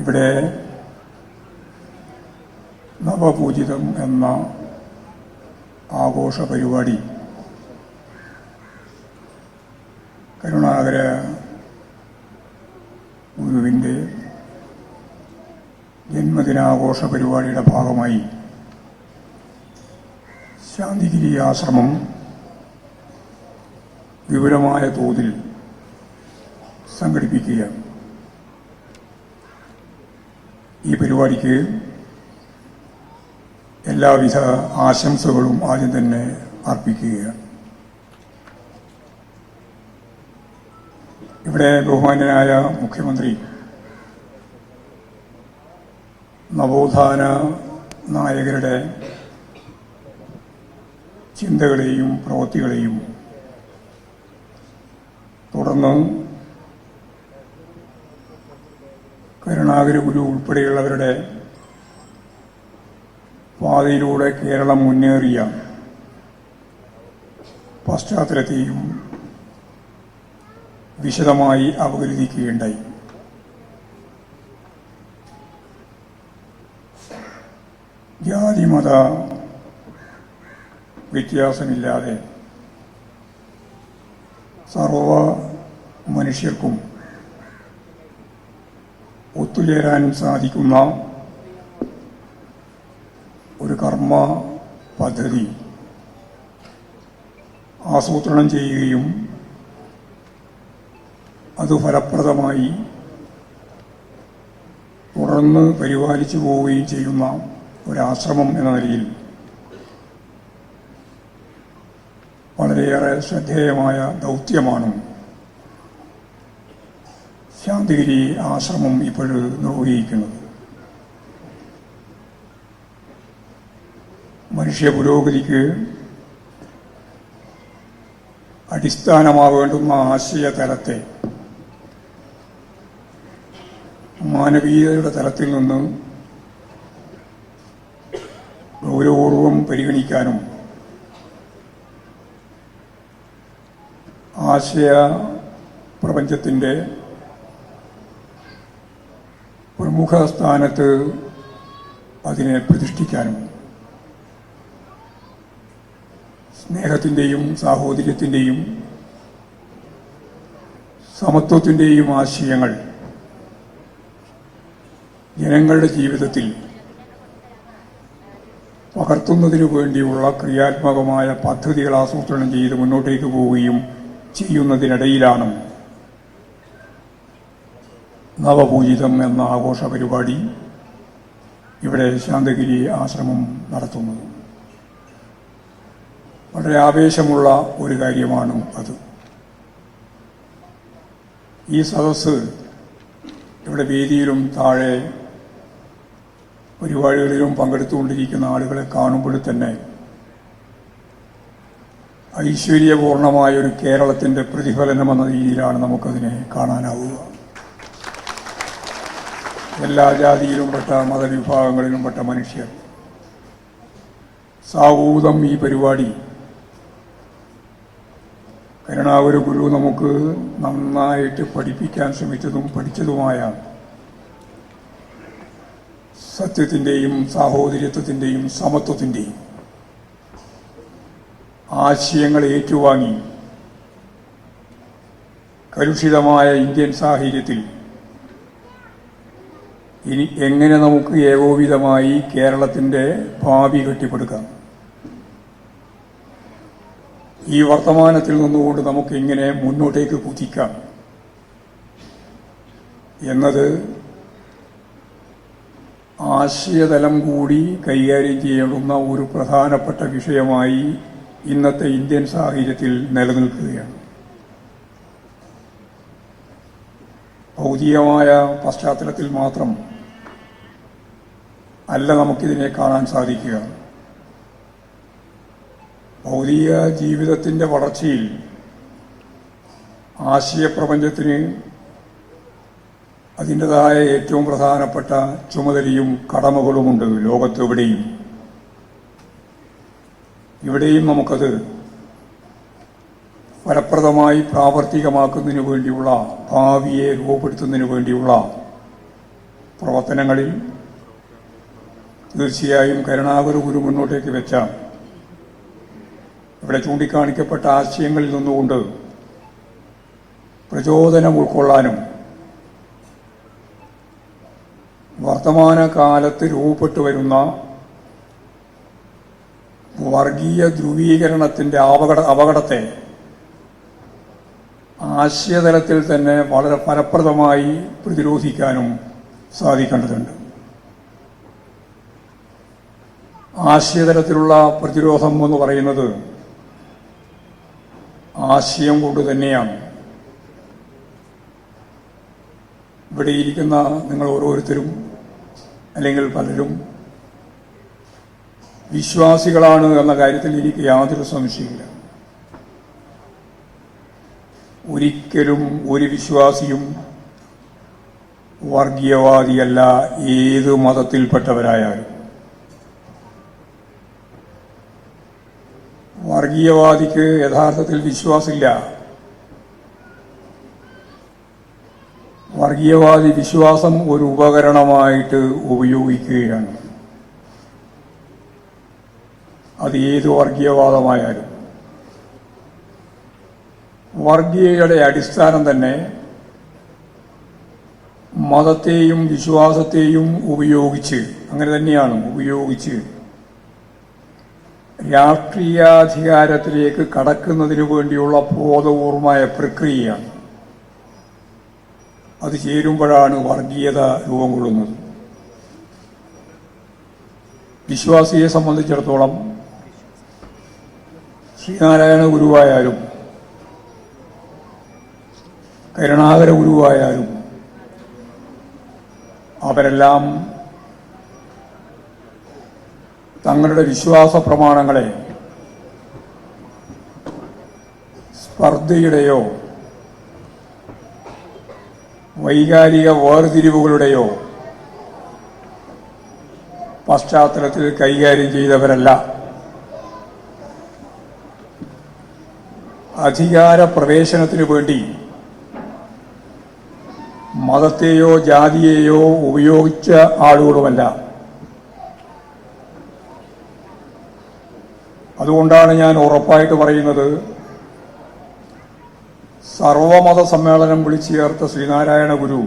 ഇവിടെ നവപൂജിതം എന്ന ആഘോഷ പരിപാടി കരുണാകര ഗുരുവിന്റെ ജന്മദിനാഘോഷ പരിപാടിയുടെ ഭാഗമായി ശാന്തിഗിരി ആശ്രമം വിപുലമായ തോതിൽ സംഘടിപ്പിക്കുകയാണ്. ഈ പരിപാടിക്ക് എല്ലാവിധ ആശംസകളും ആദ്യം തന്നെ അർപ്പിക്കുകയാണ്. ഇവിടെ ബഹുമാന്യനായ മുഖ്യമന്ത്രി നവോത്ഥാന നായകരുടെ ചിന്തകളെയും പ്രവൃത്തികളെയും തുടർന്ന് കരുണാകര ഗുരു ഉൾപ്പെടെയുള്ളവരുടെ പാതയിലൂടെ കേരളം മുന്നേറിയ പശ്ചാത്തലത്തെയും വിശദമായി അപകീർത്തിക്കുകയുണ്ടായി ജാതിമത വ്യത്യാസമില്ലാതെ സർവ മനുഷ്യർക്കും ഒത്തുചേരാൻ സാധിക്കുന്ന ഒരു കർമ്മ പദ്ധതി. ആസൂത്രണം ചെയ്യുകയും അത് ഫലപ്രദമായി തുടർന്ന് പരിപാലിച്ചു പോവുകയും ചെയ്യുന്ന ഒരാശ്രമം എന്ന നിലയിൽ വളരെയേറെ ശ്രദ്ധേയമായ ദൗത്യമാണ്. ശാന്തിഗിരി ആശ്രമം ഇപ്പോൾ നിർവഹിക്കുന്നത്. മനുഷ്യ പുരോഗതിക്ക് അടിസ്ഥാനമാവേണ്ടുന്ന ആശയ തലത്തെ മാനവീയതയുടെ തലത്തിൽ നിന്ന് ഗൗരവപൂർവം പരിഗണിക്കാനും ആശയ പ്രപഞ്ചത്തിന്റെ പ്രമുഖ സ്ഥാനത്ത് അതിനെ പ്രതിഷ്ഠിക്കാനും സ്നേഹത്തിന്റെയും സാഹോദര്യത്തിന്റെയും സമത്വത്തിന്റെയും ആശയങ്ങൾ ജനങ്ങളുടെ ജീവിതത്തിൽ പകർത്തുന്നതിനു വേണ്ടിയുള്ള ക്രിയാത്മകമായ പദ്ധതികൾ ആസൂത്രണം ചെയ്ത് മുന്നോട്ടേക്ക് പോവുകയും ചെയ്യുന്നതിനിടയിലാണ് നവപൂജിതം എന്ന ആഘോഷ പരിപാടി ഇവിടെ ശാന്തഗിരി ആശ്രമം നടത്തുന്നത് വളരെ ആവേശമുള്ള ഒരു കാര്യമാണ് അത്. ഈ സദസ്സ് ഇവിടെ വേദിയിലും താഴെ പരിപാടികളിലും പങ്കെടുത്തുകൊണ്ടിരിക്കുന്ന ആളുകളെ കാണുമ്പോൾ തന്നെ ഐശ്വര്യപൂർണമായ ഒരു കേരളത്തിന്റെ പ്രതിഫലനം എന്ന രീതിയിലാണ് നമുക്കതിനെ കാണാനാവുക. എല്ലാ ജാതിയിലും പെട്ട മതവിഭാഗങ്ങളിലും പെട്ട മനുഷ്യർ. സാഹൂതം ഈ പരിപാടി. കരുണാകര ഗുരു നമുക്ക് നന്നായിട്ട് പഠിപ്പിക്കാൻ ശ്രമിച്ചതും പഠിച്ചതുമായ സത്യത്തിന്റെയും സാഹോദര്യത്വത്തിന്റെയും സമത്വത്തിന്റെയും ആശയങ്ങൾ ഏറ്റുവാങ്ങി കലുഷിതമായ ഇന്ത്യൻ സാഹചര്യത്തിൽ ഇനി എങ്ങനെ നമുക്ക് ഏകോപിതമായി കേരളത്തിന്റെ ഭാവി കെട്ടിപ്പടുക്കാം? ഈ വർത്തമാനത്തിൽ നിന്നുകൊണ്ട് നമുക്ക് എങ്ങനെ മുന്നോട്ടേക്ക് കുതിക്കാം? എന്നത് ആശയതലം കൂടി കൈകാര്യം ചെയ്യേണ്ടുന്ന ഒരു പ്രധാനപ്പെട്ട വിഷയമായി ഇന്നത്തെ ഇന്ത്യൻ സാഹചര്യത്തിൽ നിലനിൽക്കുകയാണ്. ഭൗതികമായ പശ്ചാത്തലത്തിൽ മാത്രം അല്ല നമുക്കിതിനെ കാണാൻ സാധിക്കുക. ഭൗതിക ജീവിതത്തിന്റെ വളർച്ചയിൽ ആശയപ്രപഞ്ചത്തിന് അതിന്റെതായ ഏറ്റവും പ്രധാനപ്പെട്ട ചുമതലയും കടമകളുമുണ്ട് ലോകത്തെവിടെയും. ഇവിടെയും നമുക്കത് ഫലപ്രദമായി പ്രാവർത്തികമാക്കുന്നതിന് വേണ്ടിയുള്ള ഭാവിയെ രൂപപ്പെടുത്തുന്നതിന് വേണ്ടിയുള്ള പ്രവർത്തനങ്ങളിൽ തീർച്ചയായും കരുണാകര ഗുരു മുന്നോട്ടേക്ക് വെച്ച ഇവിടെ ചൂണ്ടിക്കാണിക്കപ്പെട്ട ആശയങ്ങളിൽ നിന്നുകൊണ്ട് പ്രചോദനം ഉൾക്കൊള്ളാനും വർത്തമാന കാലത്ത് രൂപപ്പെട്ടു വരുന്ന വർഗീയ ധ്രുവീകരണത്തിന്റെ അപകട അപകടത്തെ ആശയതലത്തിൽ തന്നെ വളരെ ഫലപ്രദമായി പ്രതിരോധിക്കാനും സാധിക്കേണ്ടതുണ്ട്. ആശയതലത്തിലുള്ള പ്രതിരോധം എന്ന് പറയുന്നത് ആശയം കൊണ്ട് തന്നെയാണ്. ഇവിടെ ഇരിക്കുന്ന നിങ്ങൾ ഓരോരുത്തരും അല്ലെങ്കിൽ പലരും വിശ്വാസികളാണ് എന്ന കാര്യത്തിൽ എനിക്ക് യാതൊരു സംശയമില്ല ഒരിക്കലും ഒരു വിശ്വാസിയും വർഗീയവാദിയല്ല ഏത് മതത്തിൽപ്പെട്ടവരായാലും. വർഗീയവാദിക്ക് യഥാർത്ഥത്തിൽ വിശ്വാസമില്ല. വർഗീയവാദി വിശ്വാസം ഒരു ഉപകരണമായിട്ട് ഉപയോഗിക്കുകയാണ്. അത് ഏത് വർഗീയവാദമായാലും. വർഗീയയുടെ അടിസ്ഥാനം തന്നെ മതത്തെയും വിശ്വാസത്തെയും ഉപയോഗിച്ച് അങ്ങനെ തന്നെയാണ് ഉപയോഗിച്ച് രാഷ്ട്രീയാധികാരത്തിലേക്ക് കടക്കുന്നതിന് വേണ്ടിയുള്ള ബോധപൂർവമായ പ്രക്രിയയാണ്. അത് ചേരുമ്പോഴാണ് വർഗീയത രൂപം കൊള്ളുന്നത്. വിശ്വാസിയെ സംബന്ധിച്ചിടത്തോളം ശ്രീനാരായണ ഗുരുവായാലും കരുണാകര ഗുരുവായാലും അവരെല്ലാം തങ്ങളുടെ വിശ്വാസ പ്രമാണങ്ങളെ സ്പർദ്ധയുടെയോ വൈകാരിക വേർതിരിവുകളുടെയോ പശ്ചാത്തലത്തിൽ കൈകാര്യം ചെയ്തവരല്ല. അധികാര പ്രവേശനത്തിനു വേണ്ടി മതത്തെയോ ജാതിയെയോ ഉപയോഗിച്ച ആളുകളുമല്ല. അതുകൊണ്ടാണ് ഞാൻ ഉറപ്പായിട്ട് പറയുന്നത്. സർവമത സമ്മേളനം വിളിച്ചു ചേർത്ത ശ്രീനാരായണ ഗുരു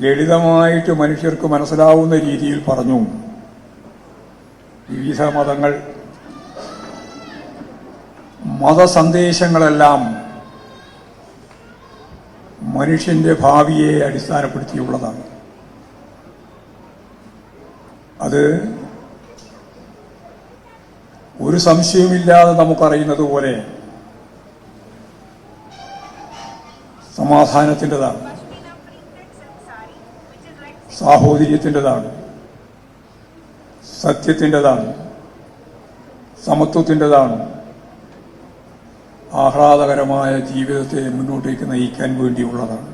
ലളിതമായിട്ട് മനുഷ്യർക്ക് മനസ്സിലാവുന്ന രീതിയിൽ പറഞ്ഞു. വിവിധ മതങ്ങൾ മതസന്ദേശങ്ങളെല്ലാം മനുഷ്യന്റെ ഭാവിയെ അടിസ്ഥാനപ്പെടുത്തിയുള്ളതാണ്. അത് ഒരു സംശയവുമില്ലാതെ നമുക്കറിയുന്നത് പോലെ സമാധാനത്തിന്റെതാണ് സാഹോദര്യത്തിന്റെതാണ് സത്യത്തിന്റെതാണ് സമത്വത്തിന്റെതാണ് ആഹ്ലാദകരമായ ജീവിതത്തെ മുന്നോട്ടേക്ക് നയിക്കാൻ വേണ്ടിയുള്ളതാണ്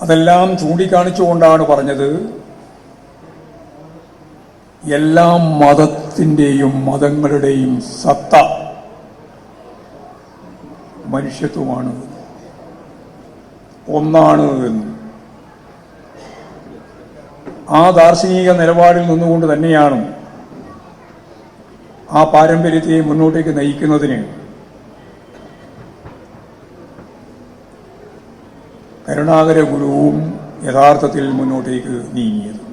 അതെല്ലാം ചൂണ്ടിക്കാണിച്ചുകൊണ്ടാണ് പറഞ്ഞത് എല്ലാ മതത്തിന്റെയും മതങ്ങളുടെയും സത്ത മനുഷ്യത്വമാണ്. ഒന്നാണ് എന്ന്. ആ ദാർശനിക നിലപാടിൽ നിന്നുകൊണ്ട് തന്നെയാണ് ആ പാരമ്പര്യത്തെ മുന്നോട്ടേക്ക് നയിക്കുന്നതിന് കരുണാകര ഗുരുവും യഥാർത്ഥത്തിൽ മുന്നോട്ടേക്ക് നീങ്ങിയത്.